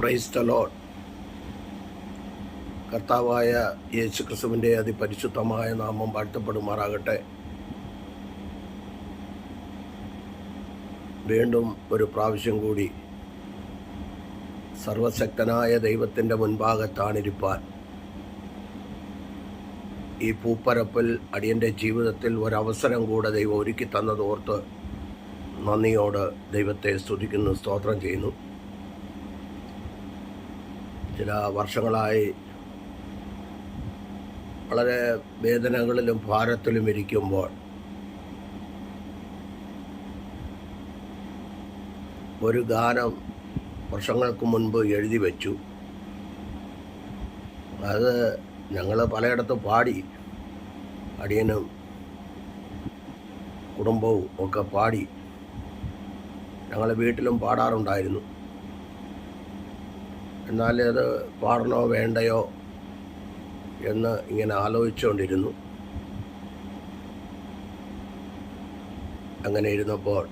Price load കർത്താവായ യേശു ക്രിസ്തുവിന്റെ അതിപരിശുദ്ധമായ നാമം വാഴ്ത്തപ്പെടുമാറാകട്ടെ. വീണ്ടും ഒരു പ്രാവശ്യം കൂടി സർവശക്തനായ ദൈവത്തിന്റെ മുൻഭാഗത്താണിരിപ്പാൻ ഈ പൂപ്പരപ്പിൽ അടിയന്റെ ജീവിതത്തിൽ ഒരവസരം കൂടെ ദൈവം ഒരുക്കി തന്നതോർത്ത് നന്ദിയോട് ദൈവത്തെ സ്തുതിക്കുന്നു സ്തോത്രം ചെയ്യുന്നു. ചില വർഷങ്ങളായി വളരെ വേദനകളിലും ഭാരത്തിലും ഇരിക്കുമ്പോൾ ഒരു ഗാനം വർഷങ്ങൾക്ക് മുൻപ് എഴുതി വെച്ചു. അത് ഞങ്ങൾ പലയിടത്തും പാടി. അടിയനും കുടുംബവും ഒക്കെ പാടി. ഞങ്ങളെ വീട്ടിലും പാടാറുണ്ടായിരുന്നു. എന്നാൽ അത് പാടണോ വേണ്ടയോ എന്ന് ഇങ്ങനെ ആലോചിച്ചുകൊണ്ടിരുന്നു. അങ്ങനെ ഇരുന്നപ്പോൾ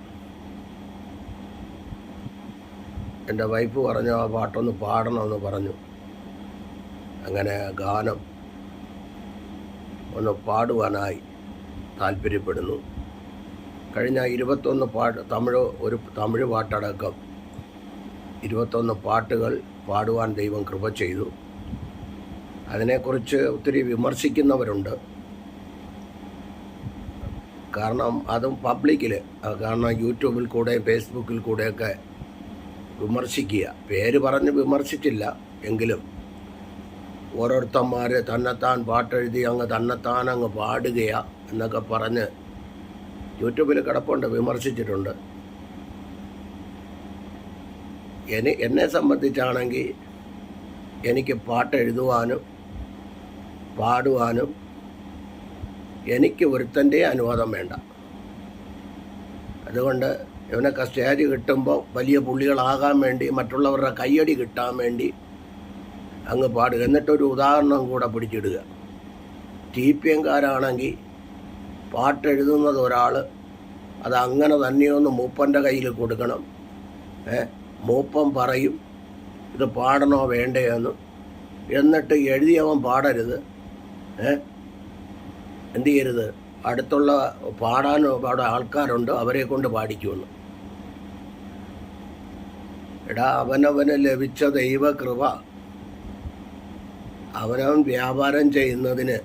എന്റെ വൈഫ് പറഞ്ഞു ആ പാട്ടൊന്ന് പാടണമെന്ന് പറഞ്ഞു. അങ്ങനെ ഗാനം ഒന്ന് പാടുവാനായി താല്പര്യപ്പെടുന്നു. കഴിഞ്ഞ ഇരുപത്തൊന്ന് പാട്ട് തമിഴ് ഒരു തമിഴ് പാട്ടടക്കം ഇരുപത്തൊന്ന് പാട്ടുകൾ പാടുവാൻ ദൈവം കൃപ ചെയ്തു. അതിനെക്കുറിച്ച് ഒത്തിരി വിമർശിക്കുന്നവരുണ്ട്. കാരണം അതും പബ്ലിക്കിൽ കാരണം യൂട്യൂബിൽ കൂടെ ഫേസ്ബുക്കിൽ കൂടെയൊക്കെ വിമർശിക്കുക. പേര് പറഞ്ഞ് വിമർശിച്ചില്ല എങ്കിലും ഓരോരുത്തന്മാർ തന്നെത്താൻ പാട്ടെഴുതി അങ്ങ് തന്നെത്താൻ അങ്ങ് പാടുകയാ എന്നൊക്കെ പറഞ്ഞ് യൂട്യൂബിൽ കിടപ്പുണ്ട് വിമർശിച്ചിട്ടുണ്ട്. എനി എന്നെ സംബന്ധിച്ചാണെങ്കിൽ എനിക്ക് പാട്ട് എഴുതുവാനും പാടുവാനും എനിക്ക് ഒരുത്തന്റെ അനുവാദം വേണ്ട. അതുകൊണ്ട് ഇവനൊക്കെ സ്റ്റേജ് കിട്ടുമ്പോൾ വലിയ പുള്ളികളാകാൻ വേണ്ടി മറ്റുള്ളവരുടെ കയ്യടി കിട്ടാൻ വേണ്ടി അങ്ങ് പാടുക. എന്നിട്ടൊരു ഉദാഹരണം കൂടെ പിടിച്ചിടുക. ടി പി എംകാരാണെങ്കിൽ പാട്ടെഴുതുന്നത് ഒരാൾ അത് അങ്ങനെ തന്നെയൊന്ന് മൂപ്പന്റെ കയ്യിൽ കൊടുക്കണം. ഏ മൂപ്പൻ പറയും ഇത് പാടണോ വേണ്ടയോ എന്നിട്ട് എഴുതിയവൻ പാടരുത്. എന്ത് ചെയ്യരുത്? അടുത്തുള്ള പാടാനോ അവിടെ ആൾക്കാരുണ്ട് അവരെ കൊണ്ട് പാടിക്കുമെന്ന് എടാ അവനവന് ലഭിച്ച ദൈവകൃപ. അവനവൻ വ്യാപാരം ചെയ്യുന്നതിന്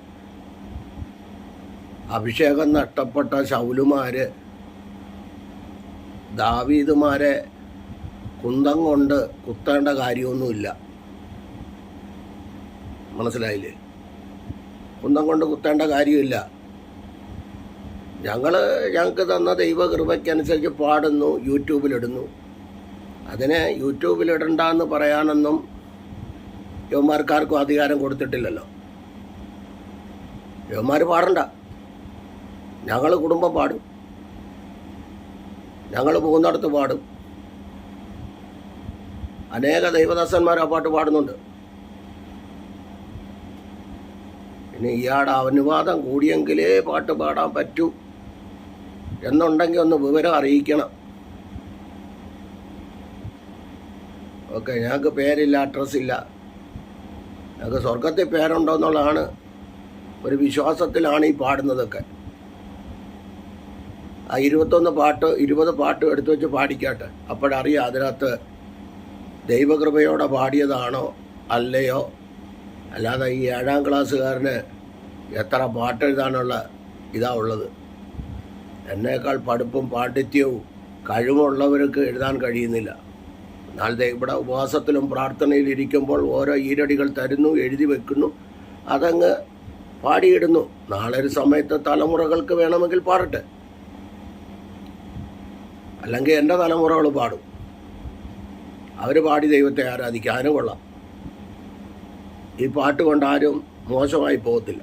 അഭിഷേകം നഷ്ടപ്പെട്ട ശൗലുമാര് ദാവീദുമാരെ കുന്തം കൊണ്ട് കുത്തേണ്ട കാര്യമൊന്നുമില്ല. മനസ്സിലായില്ലേ? കുന്തം കൊണ്ട് കുത്തേണ്ട കാര്യമില്ല. ഞങ്ങൾ ഞങ്ങൾക്ക് തന്ന ദൈവകൃപയ്ക്കനുസരിച്ച് പാടുന്നു യൂട്യൂബിലിടുന്നു. അതിനെ യൂട്യൂബിലിടണ്ടെന്ന് പറയാനൊന്നും യവന്മാർക്കാർക്കും അധികാരം കൊടുത്തിട്ടില്ലല്ലോ. യവന്മാർ പാടണ്ട. ഞങ്ങൾ കുടുംബം പാടും. ഞങ്ങൾ പോകുന്നിടത്ത് പാടും. അനേക ദൈവദാസന്മാർ ആ പാട്ട് പാടുന്നുണ്ട്. ഇനി ഇയാളുടെ അനുവാദം കൂടിയെങ്കിലേ പാട്ട് പാടാൻ പറ്റൂ എന്നുണ്ടെങ്കിൽ ഒന്ന് വിവരം അറിയിക്കണം. ഓക്കെ ഞങ്ങൾക്ക് പേരില്ല അഡ്രസ് ഇല്ല. ഞങ്ങൾക്ക് സ്വർഗത്തിൽ പേരുണ്ടോ എന്നുള്ളതാണ് ഒരു വിശ്വാസത്തിലാണ് ഈ പാടുന്നതൊക്കെ. ആ ഇരുപത്തൊന്ന് പാട്ട് ഇരുപത് പാട്ട് എടുത്തു വെച്ച് പാടിക്കാട്ടെ. അപ്പോഴറിയാം അതിനകത്ത് ദൈവകൃപയോടെ പാടിയതാണോ അല്ലയോ? അല്ലാതെ ഈ ഏഴാം ക്ലാസ്സുകാരന് എത്ര പാട്ടെഴുതാനുള്ള ഇതാ ഉള്ളത്. എന്നേക്കാൾ പഠിപ്പും പാണ്ഡിത്യവും കഴിവുള്ളവർക്ക് എഴുതാൻ കഴിയുന്നില്ല. എന്നാൽ ഇവിടെ ഉപവാസത്തിലും പ്രാർത്ഥനയിൽ ഇരിക്കുമ്പോൾ ഓരോ ഈരടികൾ തരുന്നു എഴുതി വെക്കുന്നു അതങ്ങ് പാടിയിടുന്നു. നാളെ ഒരു സമയത്ത് തലമുറകൾക്ക് വേണമെങ്കിൽ പാടട്ടെ. അല്ലെങ്കിൽ എന്റെ തലമുറകൾ പാടും. അവർ പാടി ദൈവത്തെ ആരാധിക്കുക കൊള്ളാം. ഈ പാട്ട് കൊണ്ട് ആരും മോശമായി പോകത്തില്ല.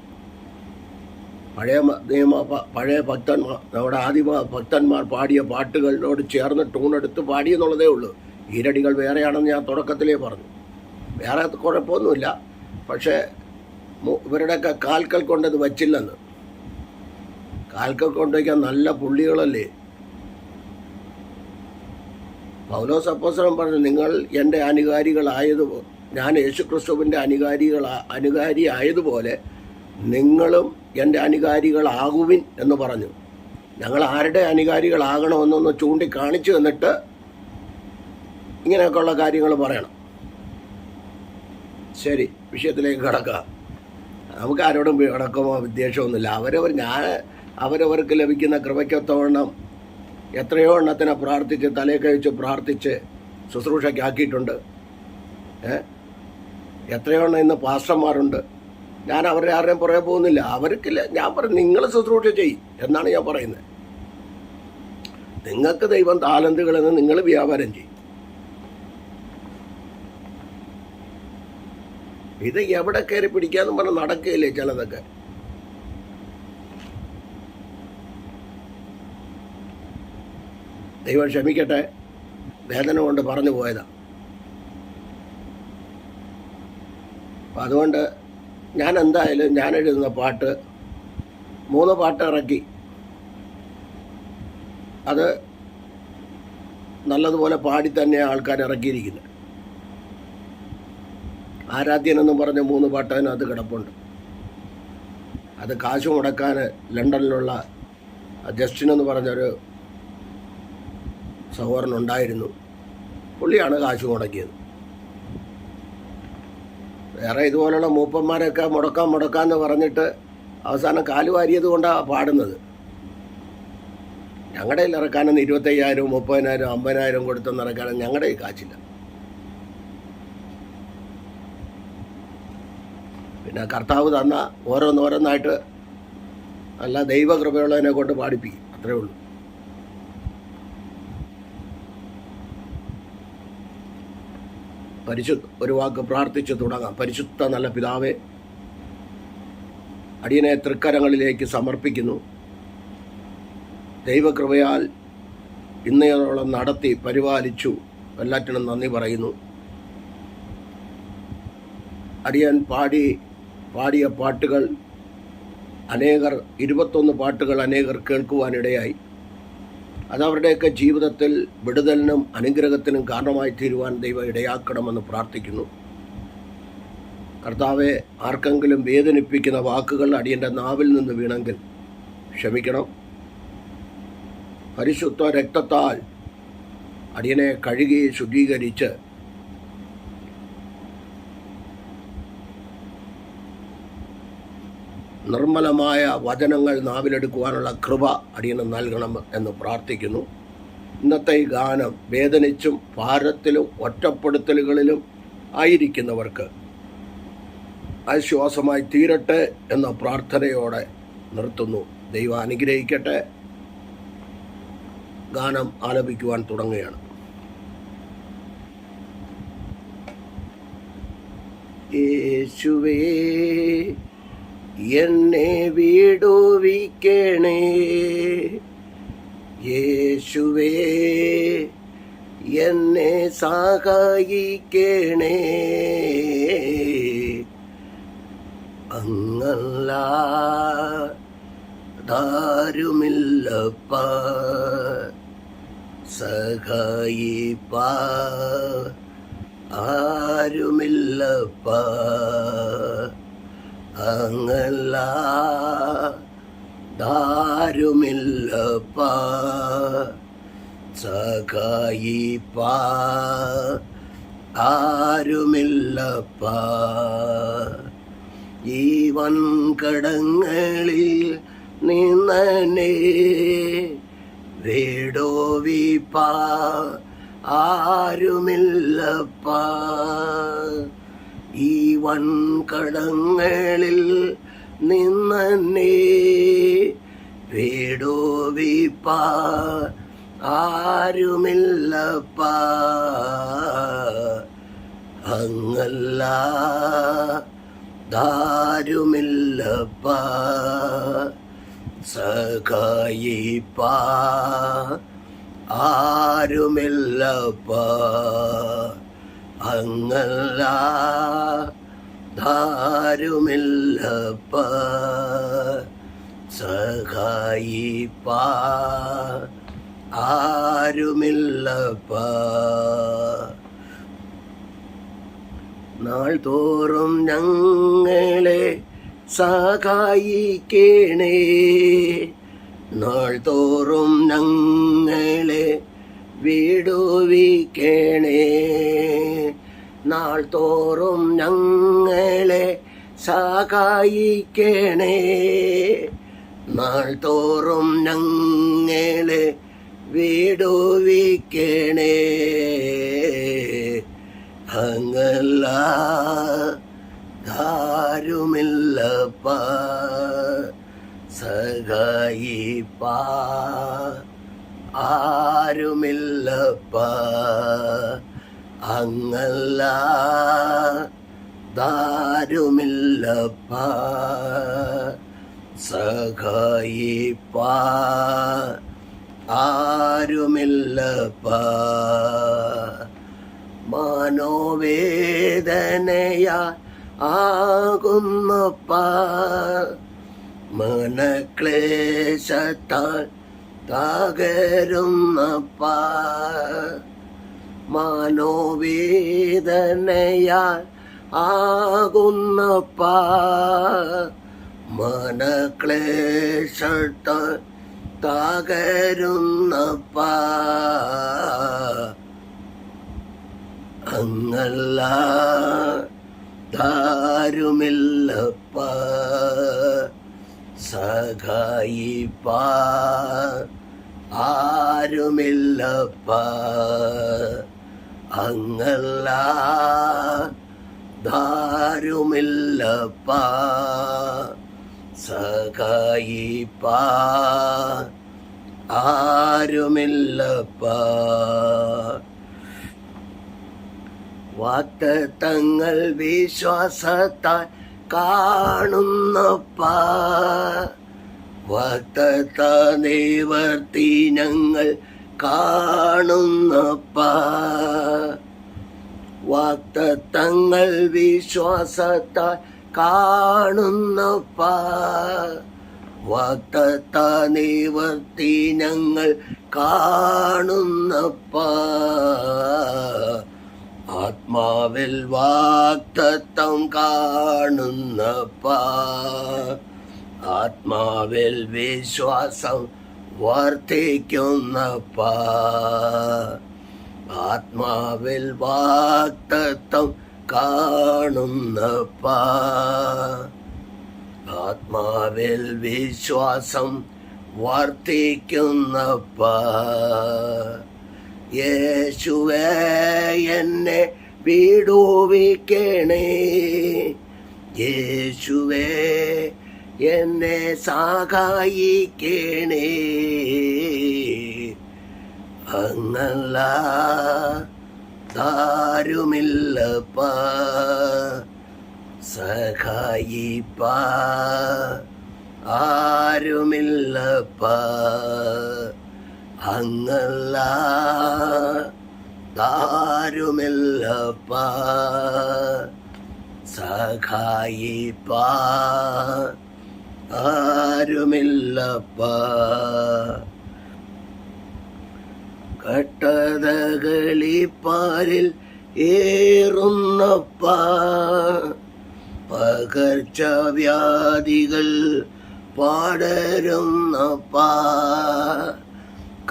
പഴയ നിയമ പഴയ ഭക്തന്മാർ നമ്മുടെ ആദിമ ഭക്തന്മാർ പാടിയ പാട്ടുകളോട് ചേർന്ന് ട്യൂണെടുത്ത് പാടിയെന്നുള്ളതേ ഉള്ളൂ. ഈരടികൾ വേറെയാണെന്ന് ഞാൻ തുടക്കത്തിലേ പറഞ്ഞു. വേറെ കുഴപ്പമൊന്നുമില്ല. പക്ഷേ ഇവരുടെയൊക്കെ കാൽക്കൽ കൊണ്ടത് വച്ചില്ലെന്ന്. കാൽക്കൽ കൊണ്ടുവയ്ക്കാൻ നല്ല പുള്ളികളല്ലേ? പൗലോസ് അപ്പോസ്തലം പറഞ്ഞു നിങ്ങൾ എന്റെ അനുകാരികളായത് ഞാൻ യേശുക്രിസ്തുവിന്റെ അനുകാരികൾ അനുകാരി ആയതുപോലെ നിങ്ങളും എന്റെ അനുകാരികളാകുവിൻ എന്ന് പറഞ്ഞു. ഞങ്ങൾ ആരുടെ അനുകാരികളാകണമെന്നൊന്ന് ചൂണ്ടിക്കാണിച്ചു എന്നിട്ട് ഇങ്ങനെയൊക്കെയുള്ള കാര്യങ്ങൾ പറയണം. ശരി വിഷയത്തിലേക്ക് കിടക്കാം. നമുക്ക് ആരോടും ഇടക്കമോ വിദ്വേഷമൊന്നുമില്ല അവരവർ ഞാൻ അവരവർക്ക് ലഭിക്കുന്ന കൃപയ്ക്കൊത്തവണ്ണം എത്രയോ എണ്ണത്തിനെ പ്രാർത്ഥിച്ച് തലേ കഴിച്ച് പ്രാർത്ഥിച്ച് ശുശ്രൂഷയ്ക്കാക്കിയിട്ടുണ്ട്. എത്രയോ എണ്ണം ഇന്ന് പാസ്റ്റർമാരുണ്ട്. ഞാൻ അവരുടെ ആരുടെയും പുറകെ പോകുന്നില്ല. അവർക്കില്ല ഞാൻ പറയും നിങ്ങൾ ശുശ്രൂഷ ചെയ്യും എന്നാണ് ഞാൻ പറയുന്നത്. നിങ്ങൾക്ക് ദൈവം താലന്തുകളെന്ന് നിങ്ങൾ വ്യാപാരം ചെയ്യും. ഇത് എവിടെ കയറി പിടിക്കാന്ന് പറഞ്ഞ് നടക്കുകയില്ലേ ചിലതൊക്കെ? ദൈവം ക്ഷമിക്കട്ടെ. വേദന കൊണ്ട് പറഞ്ഞു പോയതാ. അപ്പം അതുകൊണ്ട് ഞാൻ എന്തായാലും ഞാൻ എഴുതുന്ന പാട്ട് മൂന്ന് പാട്ട് ഇറക്കി. അത് നല്ലതുപോലെ പാടി തന്നെ ആൾക്കാർ ഇറക്കിയിരിക്കുന്നത് ആരാധ്യനെന്നും പറഞ്ഞ മൂന്ന് പാട്ട് അതിനകത്ത് കിടപ്പുണ്ട്. അത് കാശ് മുടക്കാൻ ലണ്ടനിലുള്ള ജസ്റ്റിൻ എന്ന് പറഞ്ഞൊരു സഹോദരൻ ഉണ്ടായിരുന്നു പുള്ളിയാണ് കാശ് മുടക്കിയത്. വേറെ ഇതുപോലുള്ള മൂപ്പന്മാരൊക്കെ മുടക്കാൻ മുടക്കാന്ന് പറഞ്ഞിട്ട് അവസാനം കാൽ വാരിയത് കൊണ്ടാണ് പാടുന്നത്. ഞങ്ങളുടെ കയ്യിൽ ഇറക്കാനൊന്ന് ഇരുപത്തയ്യായിരം മുപ്പതിനായിരം അമ്പതിനായിരം കൊടുത്തൊന്നും ഇറക്കാനും ഞങ്ങളുടെ കയ്യിൽ കാശില്ല. പിന്നെ കർത്താവ് തന്ന ഓരോന്നോരോന്നായിട്ട് നല്ല ദൈവകൃപയുള്ളതിനെ കൊണ്ട് പാടിപ്പിക്കും. അത്രേ ഉള്ളൂ. പരിശുദ്ധ ഒരു വാക്ക് പ്രാർത്ഥിച്ച് തുടങ്ങാം. പരിശുദ്ധ നല്ല പിതാവെ അടിയനെ തൃക്കരങ്ങളിലേക്ക് സമർപ്പിക്കുന്നു. ദൈവകൃപയാൽ ഇന്നയോളം നടത്തി പരിപാലിച്ചു. എല്ലാറ്റിനും നന്ദി പറയുന്നു. അടിയൻ പാടി പാടിയ പാട്ടുകൾ അനേകർ ഇരുപത്തൊന്ന് പാട്ടുകൾ അനേകർ കേൾക്കുവാനിടയായി. അതവരുടെയൊക്കെ ജീവിതത്തിൽ വിടുതലിനും അനുഗ്രഹത്തിനും കാരണമായി തീരുവാൻ ദൈവം ഇടയാക്കണമെന്ന് പ്രാർത്ഥിക്കുന്നു. കർത്താവെ ആർക്കെങ്കിലും വേദനിപ്പിക്കുന്ന വാക്കുകൾ അടിയന്റെ നാവിൽ നിന്ന് വീണെങ്കിൽ ക്ഷമിക്കണം. പരിശുദ്ധ രക്തത്താൽ അടിയനെ കഴുകി ശുദ്ധീകരിച്ച് നിർമ്മലമായ വചനങ്ങൾ നാവിലെടുക്കുവാനുള്ള കൃപ അടിയന് നൽകണം എന്ന് പ്രാർത്ഥിക്കുന്നു. ഇന്നത്തെ ഈ ഗാനം വേദനിച്ചും ഭാരത്തിലും ഒറ്റപ്പെടുത്തലുകളിലും ആയിരിക്കുന്നവർക്ക് ആശ്വാസമായി തീരട്ടെ എന്ന പ്രാർത്ഥനയോടെ നിർത്തുന്നു. ദൈവം അനുഗ്രഹിക്കട്ടെ. ഗാനം ആലപിക്കുവാൻ തുടങ്ങുകയാണ്. യേശുവേ എന്നെ വിടുവിക്കണേ. യേശുവേ എന്നെ സഹായിക്കണേ. അങ്ങല്ല ദാരുമില്ലപ്പ. സഹായിപ്പ ആരുമില്ലപ്പ. അങ്ങല്ല ദാരുമില്ലപ്പ സഖായിപ്പ ആരുമില്ലപ്പ ഈ വൻകടങ്ങളിൽ നിന്നെ വേടോവിപ്പ ആരുമില്ലപ്പ ഈ വൻകടങ്ങളിൽ നിന്നെ വീടോവിപ്പ ആരുമില്ലപ്പ. അങ്ങല്ല ദാരുമില്ലപ്പ. സഖായിപ്പ ആരുമില്ലപ്പ. അങ്ങല്ല ദാരുമില്ലപ്പ സഹായി ആരുമില്ലപ്പാ നാൾ തോറും ഞങ്ങളെ സഹായിക്കണേ നാൾ തോറും ഞങ്ങളെ വിടുവിക്കണേ. നാൾ തോറും ഞങ്ങളെ സഹായിക്കണേ. നാൾ തോറും ഞങ്ങളെ വിടുവിക്കണേ. അങ്ങല്ല ധാരുമില്ലപ്പ സഹായിപ്പ ആരുമില്ലപ്പ. അങ്ങല്ല ദാരുമില്ലപ്പ സഖായി ആരുമില്ലപ്പ. മനോവേദനയ ആകുന്നപ്പ മനക്ലേശത്താൽ തകരുന്നപ്പ. മനോവേദനയാൽ ആകുന്ന ആകുന്നപ്പ തകരുന്ന തകരുന്നപ്പ അങ്ങല്ല ധാരുമില്ലപ്പ സഹായിപ്പ ആരുമില്ലപ്പ അങ്ങല്ല ധാരുമില്ലപ്പ സഹായിപ്പ ആരുമില്ലപ്പ വാക്തങ്ങൾ വിശ്വാസത്താൽ കാണുന്നപ്പ വാക്തത്ത നിവർത്തി ഞങ്ങൾ കാണുന്നപ്പ. വാക്തത്വങ്ങൾ വിശ്വാസത്താൽ കാണുന്നപ്പ. വാക്തത്ത നിവർത്തി ഞങ്ങൾ കാണുന്നപ്പ. ആത്മാവിൽ വാക്തത്വം കാണുന്നപ്പ. ആത്മാവിൽ വിശ്വാസം വർദ്ധിക്കുന്നപ്പ ആത്മാവിൽ വാക്തത്വം കാണുന്നപ്പ. ആത്മാവിൽ വിശ്വാസം വർദ്ധിക്കുന്നപ്പ യേശുവേ എന്നെ വിടുവിക്കണേ. യേശുവേ എന്നെ സഹായിക്കണേ. അങ്ങല്ല താരുമില്ലപ്പ സഹായിപ്പ ആരുമില്ലപ്പ. അങ്ങല്ല താരുമില്ലപ്പ സഹായിപ്പ ആരുമില്ലപ്പ. കട്ടതകളിപ്പാരിൽ ഏറുന്നപ്പ. പകർച്ചവ്യാധികൾ പാടരുന്നപ്പ.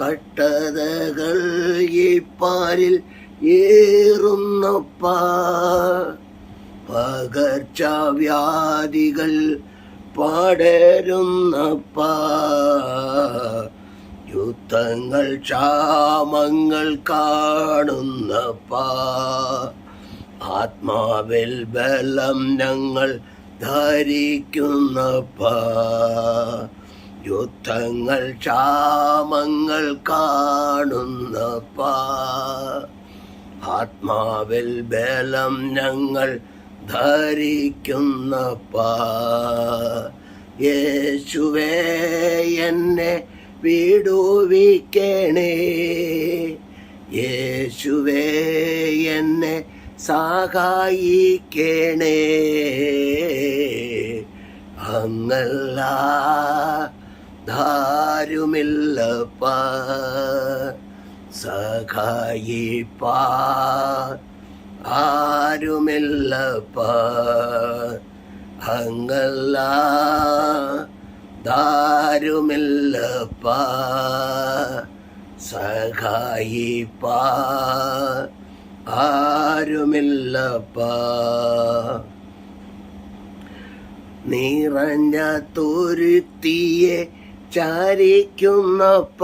കട്ടതകൾ ഈ പാരിൽ ഏറുന്നപ്പ. പകർച്ചവ്യാധികൾ പാടരുന്നപ്പ യുദ്ധങ്ങൾ ക്ഷാമങ്ങൾ കാണുന്ന ആത്മാവിൽ ബലം ഞങ്ങൾ ധരിക്കുന്ന യുദ്ധങ്ങൾ ക്ഷാമങ്ങൾ കാണുന്ന ആത്മാവിൽ ബലം ഞങ്ങൾ ധരിക്കുന്നപ്പ യേശുവേ എന്നെ വിടുവിക്കണേ. യേശുവേ എന്നെ സഹായിക്കണേ. അങ്ങല്ല ധാരുമില്ലപ്പ സഖായിപ്പ ആരുമില്ലപ്പ അങ്ങല്ല ദാരുമില്ലപ്പ സഖായിപ്പ ആരുമില്ലപ്പ നിറഞ്ഞ തുരുത്തിയെ ചാരിക്കുന്നപ്പ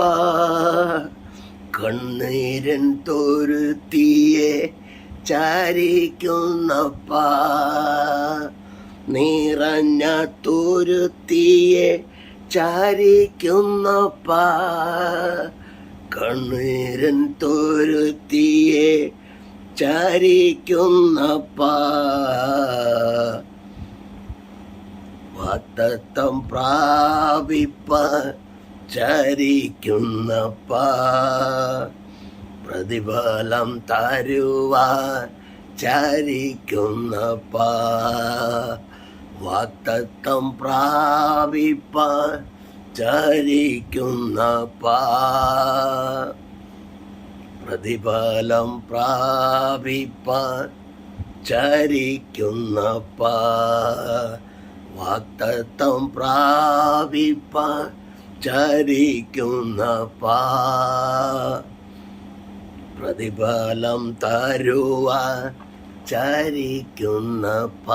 കണ്ണീരൻ തുരുത്തിയെ ചാരിക്കുന്നപ്പ നിറഞ്ഞ തുരുത്തിയെ ചാരിക്കുന്നപ്പ കണ്ണീരൻ തുരുത്തിയെ ചാരിക്കുന്നപ്പ വാത്തത്വം പ്രാപിപ്പ ചരിക്കുന്നപ്പ പ്രതിഫലം തരുവാൻ ചരിക്കുന്നപ്പ വാത്തത്വം പ്രാപിപ്പ ചരിക്കുന്നപ്പ പ്രതിഫലം പ്രാപിപ്പ ചരിക്കുന്നപ്പ വാക്തത്വം ചരിക്കുന്ന ചരിക്കുന്നപ്പ പ്രതിഫലം തരുവാ ചരിക്കുന്നപ്പ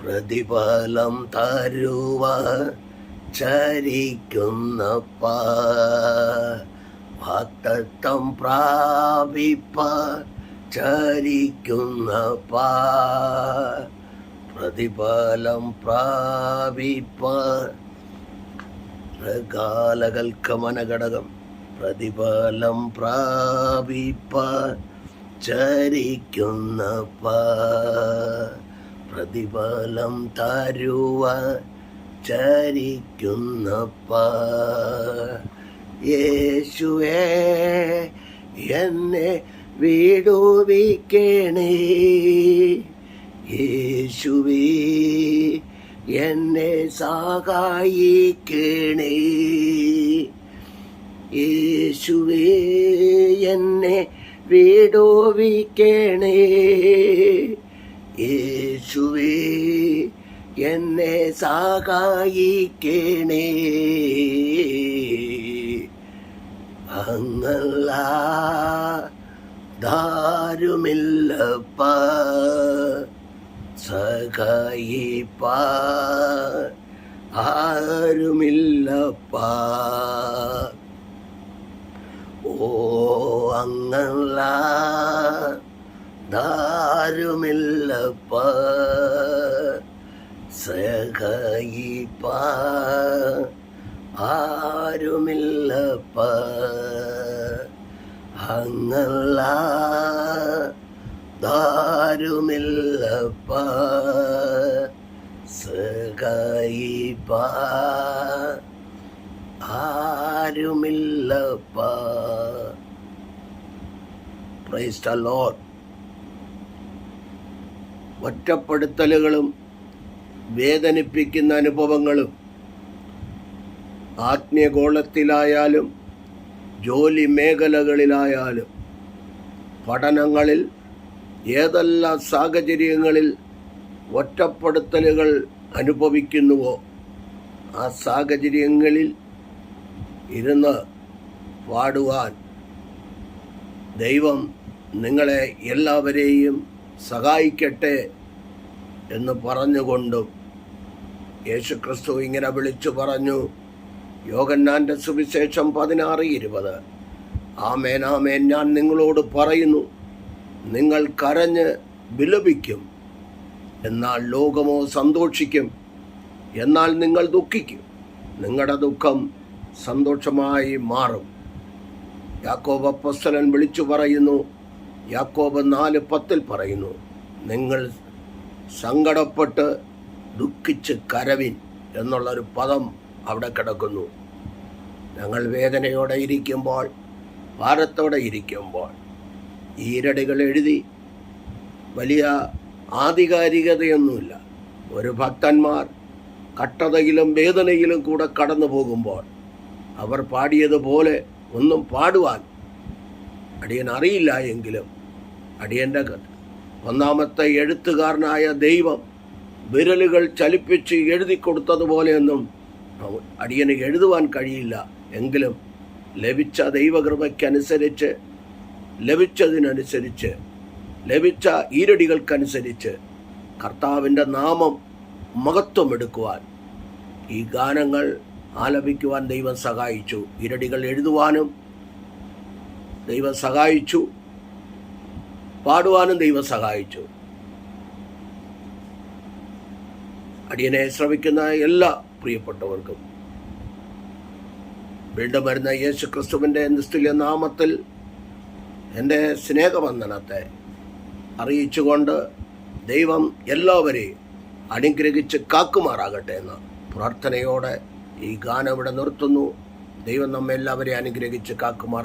പ്രതിഫലം തരുവ ചരിക്കുന്നപ്പ വാക്തത്വം പ്രാപിപ്പ ചരിക്കുന്നപ്പ പ്രതിഫലം പ്രാപിപ്പ കാലകൽക്കമനഘടകം പ്രതിഫലം പ്രാപിപ്പ ചരിക്കുന്ന പ്രതിഫലം തരുവ ചരിക്കുന്ന യേശുവേ എന്നെ വിടുവിക്കണേ. യേശുവേ എന്നെ സഹായിക്കണേ. യേശുവേ എന്നെ വീടോവിക്കണേ യേശുവേ എന്നെ സഹായിക്കണേ. അങ്ങല്ല ദാരുമില്ലപ്പ സഖായി ആരുമില്ലപ്പ. അങ്ങല്ല ദാരുമില്ലപ്പ സഖായിപ്പ ആരുമില്ലപ്പ അങ്ങല്ല ദാരുമില്ലപ്പ സഖായിപ്പ ആരുമില്ലപ്പ. പ്രൈസ് ഒറ്റപ്പെടുത്തലുകളും വേദനിപ്പിക്കുന്ന അനുഭവങ്ങളും ആത്മീയഗോളത്തിലായാലും ജോലി മേഖലകളിലായാലും പഠനങ്ങളിൽ ഏതെല്ലാം സാഹചര്യങ്ങളിൽ ഒറ്റപ്പെടുത്തലുകൾ അനുഭവിക്കുന്നുവോ? ആ സാഹചര്യങ്ങളിൽ ഇരുന്ന് പാടുവാൻ ദൈവം നിങ്ങളെ എല്ലാവരെയും സഹായിക്കട്ടെ എന്ന് പറഞ്ഞുകൊണ്ടും യേശുക്രിസ്തു ഇങ്ങനെ വിളിച്ചു പറഞ്ഞു. യോഗന്നാന്റെ സുവിശേഷം പതിനാറ് ഇരുപത്. ആമേൻ ആമേൻ. ഞാൻ നിങ്ങളോട് പറയുന്നു നിങ്ങൾ കരഞ്ഞ് വിലപിക്കും എന്നാൽ ലോകമോ സന്തോഷിക്കും എന്നാൽ നിങ്ങൾ ദുഃഖിക്കും. നിങ്ങളുടെ ദുഃഖം സന്തോഷമായി മാറും. യാക്കോബ് അപ്പസ്തലൻ വിളിച്ചു പറയുന്നു യാക്കോബ് നാല് പത്തിൽ പറയുന്നു നിങ്ങൾ സങ്കടപ്പെട്ട് ദുഃഖിച്ച് കരവിൻ എന്നുള്ളൊരു പദം അവിടെ കിടക്കുന്നു. ഞങ്ങൾ വേദനയോടെ ഇരിക്കുമ്പോൾ ഭാരത്തോടെ ഇരിക്കുമ്പോൾ ഈരടികൾ എഴുതി വലിയ ആധികാരികതയൊന്നുമില്ല. ഒരു ഭക്തന്മാർ കട്ടതയിലും വേദനയിലും കൂടെ കടന്നു പോകുമ്പോൾ അവർ പാടിയതുപോലെ ഒന്നും പാടുവാൻ അടിയൻ അറിയില്ല എങ്കിലും അടിയന്റെ ഒന്നാമത്തെ എഴുത്തുകാരനായ ദൈവം വിരലുകൾ ചലിപ്പിച്ച് എഴുതി കൊടുത്തതുപോലെയൊന്നും അടിയന് എഴുതുവാൻ കഴിയില്ല എങ്കിലും ലഭിച്ച ദൈവകൃപയ്ക്കനുസരിച്ച് ലഭിച്ചതിനനുസരിച്ച് ലഭിച്ച ഈരടികൾക്കനുസരിച്ച് കർത്താവിന്റെ നാമം മഹത്വമെടുക്കുവാൻ ഈ ഗാനങ്ങൾ ആലപിക്കുവാൻ ദൈവം സഹായിച്ചു. ഇരടികൾ എഴുതുവാനും ദൈവം സഹായിച്ചു. പാടുവാനും ദൈവം സഹായിച്ചു. അടിയനെ ശ്രമിക്കുന്ന എല്ലാ പ്രിയപ്പെട്ടവർക്കും വീണ്ടും വരുന്ന യേശു ക്രിസ്തുവിന്റെ നിസ്തുല്യ നാമത്തിൽ എന്റെ സ്നേഹബന്ധനത്തെ അറിയിച്ചുകൊണ്ട് ദൈവം എല്ലാവരെയും അനുഗ്രഹിച്ച് കാക്കുമാറാകട്ടെ എന്ന് പ്രാർത്ഥനയോടെ ഈ ഗാനം ഇവിടെ നിർത്തുന്നു. ദൈവം നമ്മെല്ലാവരെയും അനുഗ്രഹിച്ച് കാക്കുമാറാ